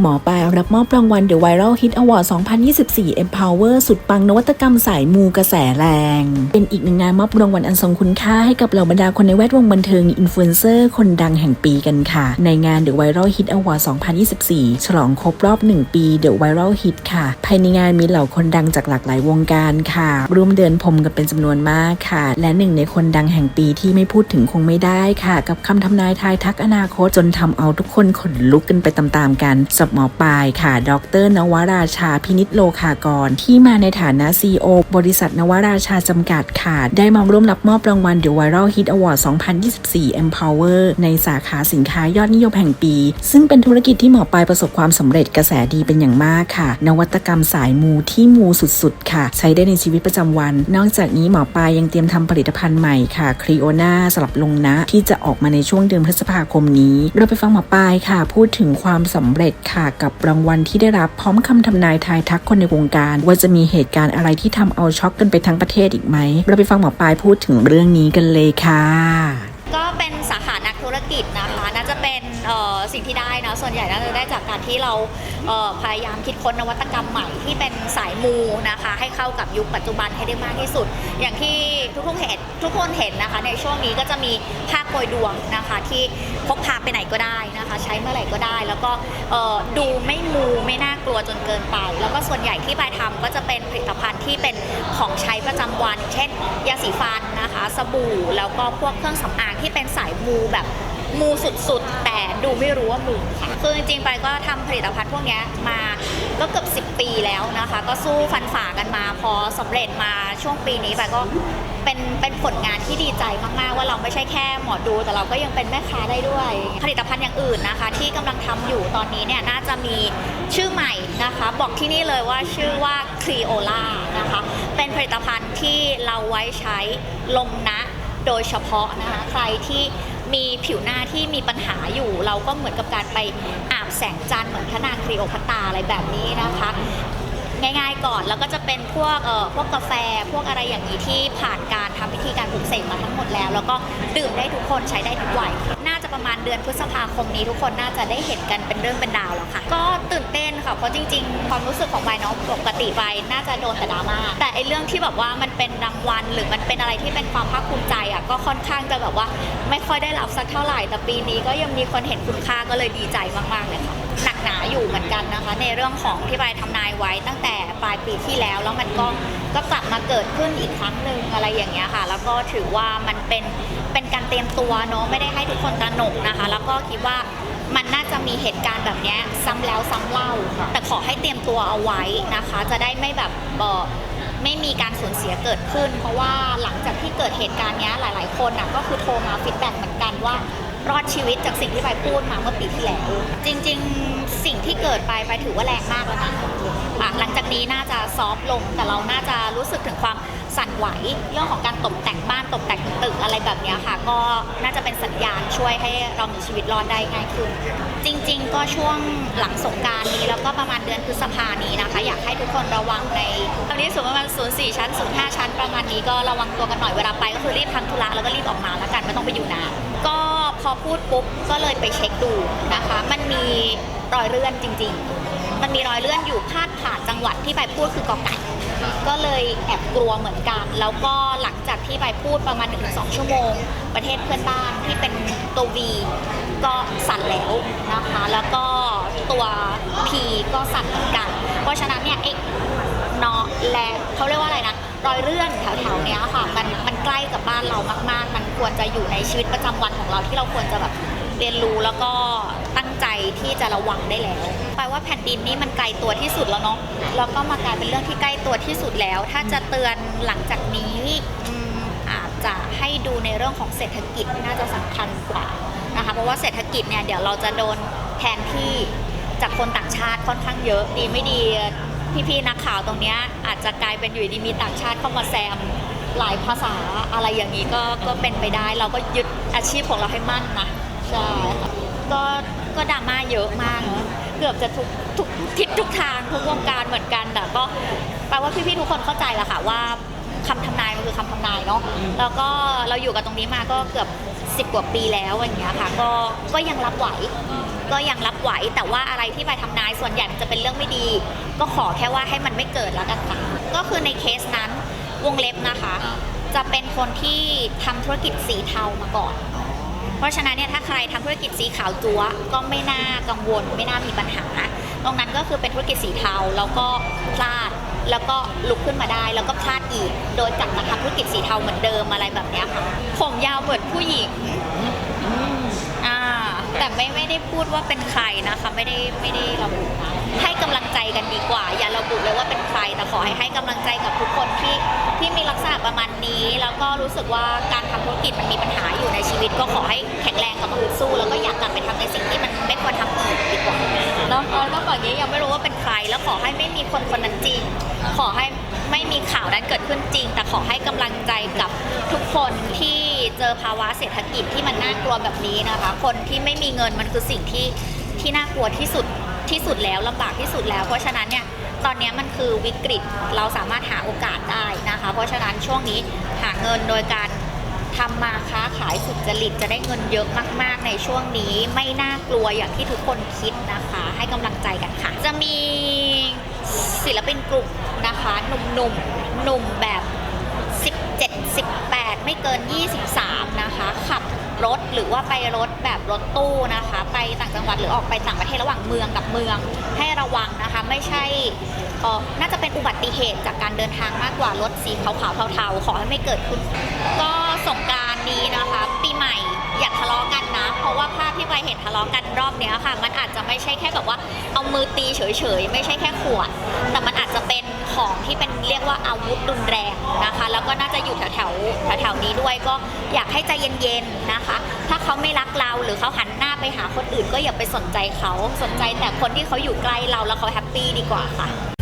หมอปลายรับมอบรางวัล The Viral Hit Award 2024 Empower สุดปังนวัตกรรมสายมูกระแสแรง เป็นอีกหนึ่งงานมอบรางวัลอันทรงคุณค่าให้กับเหล่าบรรดาคนในแวดวงบันเทิงอินฟลูเอนเซอร์คนดังแห่งปีกันค่ะ ในงาน The Viral Hit Award 2024 ฉลองครบรอบ 1 ปี The Viral Hit ค่ะ ภายในงานมีเหล่าคนดังจากหลากหลายวงการค่ะ ร่วมเดินพรมกันเป็นจำนวนมากค่ะ และหนึ่งในคนดังแห่งปีที่ไม่พูดถึงคงไม่ได้ค่ะ กับคำทำนายทายทักอนาคตจนทำเอาทุกคนขนลุกกันไปตามๆกันสำหรับหมอปลายค่ะ ดร นวราชาพินิจโลคากร ที่มาในฐานะ CEO บริษัทนวราชาจำกัดค่ะ ได้มาร่วมรับมอบรางวัล The Viral Hit Award 2024 Empower ในสาขาสินค้ายอดนิยมแห่งปี ซึ่งเป็นธุรกิจที่หมอปลายประสบความสำเร็จกระแสดีเป็นอย่างมากค่ะ นวัตกรรมสายมูที่มูสุดๆ ค่ะ ใช้ได้ในชีวิตประจำวัน นอกจากนี้หมอปลายยังเตรียมทำผลิตภัณฑ์ใหม่ค่ะครีโอนาสลับลงนะ ที่จะออกมาในช่วงเดือนพฤษภาคมนี้ เราไปฟังหมอปลายค่ะ พูดถึงความสำเร็จค่ะกับรางวัลที่ได้รับพร้อมคำทำนายทายทักคนในวงการ ว่าจะมีเหตุการณ์อะไรที่ทำเอาช็อกกันไปทั้งประเทศอีกไหม เราไปฟังหมอปลายพูดถึงเรื่องนี้กันเลยค่ะ ก็เป็นสา สิ่งที่ได้เนะส่วนใหญ่น่าจะได้จากการที่เราเพยายามคิดค้นนวัตกรรมใหม่ที่เป็นสายมูนะคะ ให้เข้ากับยุคปัจจุบันให้ได้มากที่สุด อย่างที่ทุกคนเห็นทุกคนเห็นนะคะ ในช่วงนี้ก็จะมีผ้าโกยดวงนะคะ ที่พกพาไปไหนก็ได้นะคะ ใช้เมื่อไหร่ก็ได้ แล้วก็ดูไม่มูไม่น่ากลัวจนเกินไป แล้วก็ส่วนใหญ่ที่ปายทำก็จะเป็นผลิตภัณฑ์ที่เป็นของใช้ประจำวัน เช่น ยาสีฟันนะคะ สบู่แล้วก็พวกเครื่องสำอางที่เป็นสายมูแบบมูสุดๆแต่ ดูไม่รู้ว่ามูค่ะคือจริงๆไปก็ทำผลิตภัณฑ์พวกนี้มาก็เกือบ 10 ปีแล้วนะคะ ก็สู้ฟันฝ่ากันมา พอสำเร็จมาช่วงปีนี้ไปก็เป็นเป็นผลงานที่ดีใจมากๆ ว่าเราไม่ใช่แค่หมอดู แต่เราก็ยังเป็นแม่ค้าได้ด้วย ผลิตภัณฑ์อย่างอื่นนะคะ ที่กำลังทำอยู่ตอนนี้เนี่ยน่าจะมีชื่อใหม่นะคะ บอกที่นี่เลยว่าชื่อว่า Creola นะคะ เป็นผลิตภัณฑ์ที่เราไว้ใช้ลงนะโดยเฉพาะนะคะใครที่ มีผิวหน้าที่มีปัญหาอยู่ เราก็เหมือนกับการไปอาบแสงจันทร์เหมือนพระนางคลีโอพัตราอะไรแบบนี้นะคะ ง่ายๆก่อนแล้วก็จะเป็นพวกเอ่อพวกกาแฟพวกอะไรอย่างนี้ที่ผ่านการทำพิธีการปลุกเสกมาทั้งหมดแล้ว แล้วก็ดื่มได้ทุกคนใช้ได้ทุกวัย เดือนพฤษภาคมนี้ทุกคนน่าจะได้เห็นกันเป็นเรื่องเป็นราวแล้วค่ะ ก็ตื่นเต้นค่ะเพราะจริง ๆ ความรู้สึกของใบเนาะปกติใบน่าจะโดนแต่ดราม่าแต่ไอเรื่องที่แบบว่ามันเป็นรางวัลหรือมันเป็นอะไรที่เป็นความภาคภูมิใจอะก็ค่อนข้างจะแบบว่าไม่ค่อยได้รับสักเท่าไหร่แต่ปีนี้ก็ยังมีคนเห็นคุณค่าก็เลยดีใจมากๆเลยค่ะหนักหนาอยู่เหมือนกันนะคะ ในเรื่องของที่ใบทำนายไว้ตั้งแต่ปลายปีที่แล้วแล้วมันก็ก็กลับมาเกิดขึ้นอีกครั้งหนึ่งอะไรอย่างเงี้ยค่ะ แล้วก็ถือว่ามันเป็น เตรียมตัวเนาะไม่ได้ให้ทุกคนตระหนกนะคะ แล้วก็คิดว่ามันน่าจะมีเหตุการณ์แบบเนี้ยซ้ำแล้วซ้ำเล่า แต่ขอให้เตรียมตัวเอาไว้นะคะ จะได้ไม่แบบเอ่ไม่มีการสูญเสียเกิดขึ้น เพราะว่าหลังจากที่เกิดเหตุการณ์เนี้ยหลาย ๆ คนน่ะก็คือโทรมาฟีดแบ็กเหมือนกันว่า รอดชีวิตจากสิ่งที่ไปพูดมาเมื่อปีที่แล้ว จริง ๆ สิ่งที่เกิดไปไปถือว่าแรงมากแล้วนะอ่หลังจากนี้น่าจะซอฟต์ลง แต่เราน่าจะรู้สึกถึงความสั่นไหวเรื่องของการตกแต่งบ้านตกแต่งตึกอะไรแบบนี้ค่ะ ก็น่าจะเป็นสัญญาณช่วยให้เรามีชีวิตรอดได้ง่ายขึ้น จริง ๆ ก็ช่วงหลังสงการนี้แล้วก็ประมาณเดือนพฤษภานี้นะคะ อยากให้ทุกคนระวังในตอนนี้สูงประมาณ 0 4 ชั้น 0 5 ชั้นประมาณนี้ก็ระวังตัวกันหน่อยเวลาไปก็คือรีบทำ พูดปุ๊บก็เลยไปเช็คดูนะคะ มันมีรอยเลื่อนจริง ๆ มันมีรอยเลื่อนอยู่พาดผ่านจังหวัดที่ไปพูดคือกอไก่ก็เลยแอบกลัวเหมือนกัน แล้วก็หลังจากที่ไปพูดประมาณ 1-2 ชั่วโมง ประเทศเพื่อนบ้านที่เป็นตัว V ก็สั่นแล้วนะคะ แล้วก็ตัว P ก็สั่นเหมือนกัน เพราะฉะนั้นเนี่ยไอ้เนาะและเขาเรียกว่าอะไรนะ รอยเลื่อนแถวๆเนี้ยค่ะ มันมันใกล้กับบ้านเรามากๆมัน ควรจะอยู่ในชีวิตประจำวันของเราที่เราควรจะแบบเรียนรู้แล้วก็ตั้งใจที่จะระวังได้แล้วแปลว่าแผ่นดินนี่มันไกลตัวที่สุดแล้วเนาะแล้วก็มากลายเป็นเรื่องที่ใกล้ตัวที่สุดแล้ว ถ้าจะเตือนหลังจากนี้อาจจะให้ดูในเรื่องของเศรษฐกิจน่าจะสำคัญกว่านะคะเพราะว่าเศรษฐกิจเนี่ยเดี๋ยวเราจะโดนแทนที่จากคนต่างชาติค่อนข้างเยอะดีไม่ดีพี่ๆนักข่าวตรงนี้อาจจะกลายเป็นอยู่ดีมีต่างชาติเข้ามาแซม หลายภาษาอะไรอย่างนี้ก็ก็เป็นไปได้ เราก็ยึดอาชีพของเราให้มั่นนะใช่ค่ะก็ก็ดราม่าเยอะมากเนอะเกือบจะทุกทุกทิศทุกทางทุกวงการเหมือนกันแต่ก็แปลว่าพี่ๆทุกคนเข้าใจแหละค่ะว่าคำทำนายมันคือคำทำนายเนาะแล้วก็เราอยู่กับตรงนี้มาก็เกือบสิบกว่าปีแล้วอย่างเงี้ยค่ะก็ก็ยังรับไหว ก็ยังรับไหวแต่ว่าอะไรที่ไปทำนายส่วนใหญ่มันจะเป็นเรื่องไม่ดี ก็ขอแค่ว่าให้มันไม่เกิดแล้วกันค่ะก็คือในเคสนั้น วงเล็บนะคะ จะเป็นคนที่ทำธุรกิจสีเทามาก่อน เพราะฉะนั้นเนี่ยถ้าใครทำธุรกิจสีขาวจั๊วก็ไม่น่ากังวล ไม่น่ามีปัญหา ตรงนั้นก็คือเป็นธุรกิจสีเทาแล้วก็พลาดแล้วก็ลุกขึ้นมาได้แล้วก็พลาดอีก โดยกลับมาทำธุรกิจสีเทาเหมือนเดิมอะไรแบบเนี้ยค่ะผมยาวเหมือนผู้หญิงอ่า แต่ไม่ไม่ได้พูดว่าเป็นใครนะคะ ไม่ได้ไม่ได้ระบุนะให้กำลังใจกันดีกว่า อย่าระบุเลยว่าเป็นใครแต่ขอให้ให้กำลังใจกับทุกคนที่ที่มีลักษณะประมาณนี้ แล้วก็รู้สึกว่าการทำธุรกิจมันมีปัญหาอยู่ในชีวิต ก็ขอให้แข็งแรงกับมือสู้ แล้วก็อยากกลับไปทำในสิ่งที่มันไม่ควรทำอีกดีกว่าแล้วแล้วก็แบบนี้ยังไม่รู้ว่าเป็นใคร แล้วขอให้ไม่มีคนคนนั้นจริงขอให้ ไม่มีข่าวนั้นเกิดขึ้นจริง แต่ขอให้กำลังใจกับทุกคนที่เจอภาวะเศรษฐกิจที่มันน่ากลัวแบบนี้นะคะ คนที่ไม่มีเงินมันคือสิ่งที่ที่น่ากลัวที่สุดที่สุดแล้วลำบากที่สุดแล้ว เพราะฉะนั้นเนี่ยตอนนี้มันคือวิกฤตเราสามารถหาโอกาสได้นะคะ เพราะฉะนั้นช่วงนี้หาเงินโดยการทำมาค้าขายสุจริตจะได้เงินเยอะมาก ๆ ในช่วงนี้ไม่น่ากลัวอย่างที่ทุกคนคิดนะคะ ให้กำลังใจกันค่ะ จะมี ศิลปินกลุ่มนะคะหนุ่มๆหนุ่มหนุ่มแบบ 17 18 ไม่เกิน 23 นะคะ ขับรถหรือว่าไปรถแบบรถตู้นะคะ ไปต่างจังหวัดหรือออกไปต่างประเทศระหว่างเมืองกับเมืองให้ระวังนะคะ ไม่ใช่อน่าจะเป็นอุบัติเหตุจากการเดินทางมากกว่ารถสีขาวๆเทาๆ ขอให้ไม่เกิดขึ้น ก็สงกรารนี้นะคะ ปีใหม่ ทะเลาะกันนะ เพราะว่าภาพที่ไปเห็นทะเลาะกันรอบเนี้ยค่ะ มันอาจจะไม่ใช่แค่แบบว่าเอามือตีเฉยๆ ไม่ใช่แค่ขวด แต่มันอาจจะเป็นของที่เป็นเรียกว่าอาวุธรุนแรงนะคะ แล้วก็น่าจะอยู่แถวแถวๆแถวๆนี้ด้วยก็อยากให้ใจเย็นๆนะคะ ถ้าเขาไม่รักเราหรือเขาหันหน้าไปหาคนอื่น ก็อย่าไปสนใจเขาสนใจแต่คนที่เขาอยู่ใกล้เราแล้วเขาแฮปปี้ดีกว่าค่ะ